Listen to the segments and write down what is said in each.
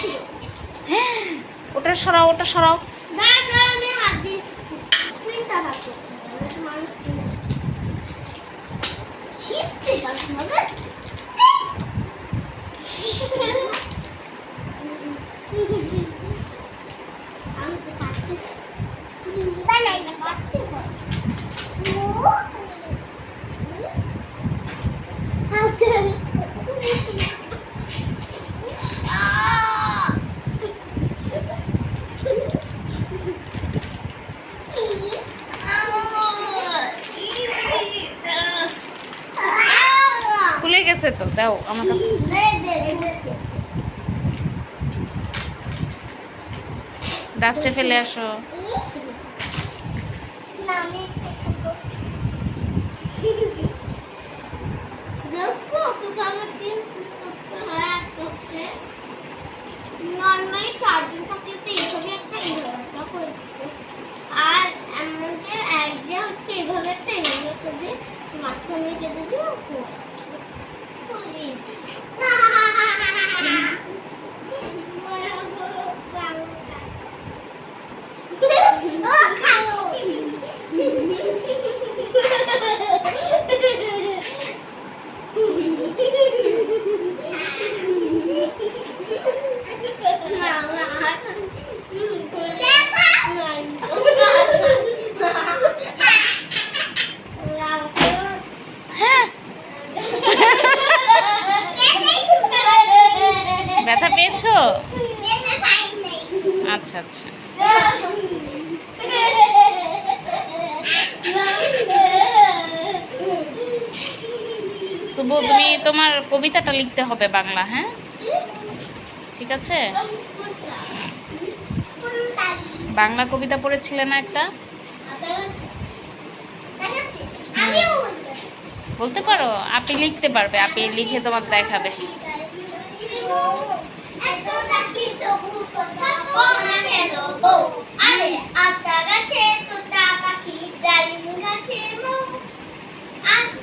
ছিল ওটা সরাও ওটা সরাও। দাঁড়া দাঁড়া আমি হাত গেছে তো, দাও, আমার কাছে। ফেলে আসো। থাকলে তো এইভাবে একটা আর আমাদের আইডিয়া হচ্ছে এইভাবে একটা এইভাবে দিয়ে মাঝখানে কেটে দিয়ে ঘুমাই পেয়েছ আচ্ছা আচ্ছা। শুভ তুমি তোমার কবিতাটা লিখতে হবে বাংলা হ্যাঁ? ঠিক আছে? বাংলা কবিতা পড়েছিলে না একটা? বলতে পারো, আপনি লিখতে পারবে, আপনি লিখে তোমার দেখাবে। Antes.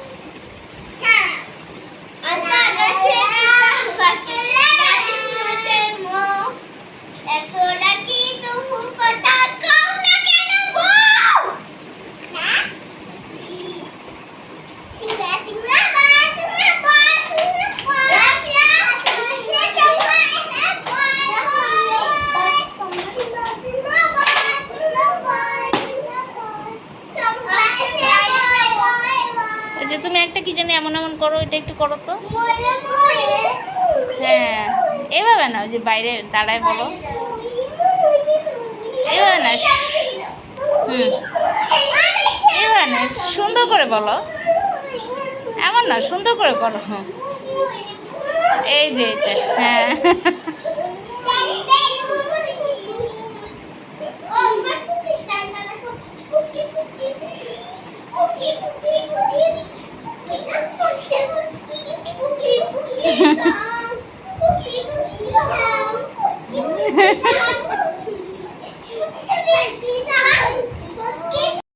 এমন এমন করো এটা একটু করো তো। হ্যাঁ এভাবে না ওই যে বাইরে দাঁড়ায় বলো। এভাবে না হুম। এভাবে না সুন্দর করে বলো। এমন না সুন্দর করে করো হ্যাঁ এই যে এটা হ্যাঁ। Ha ha ha.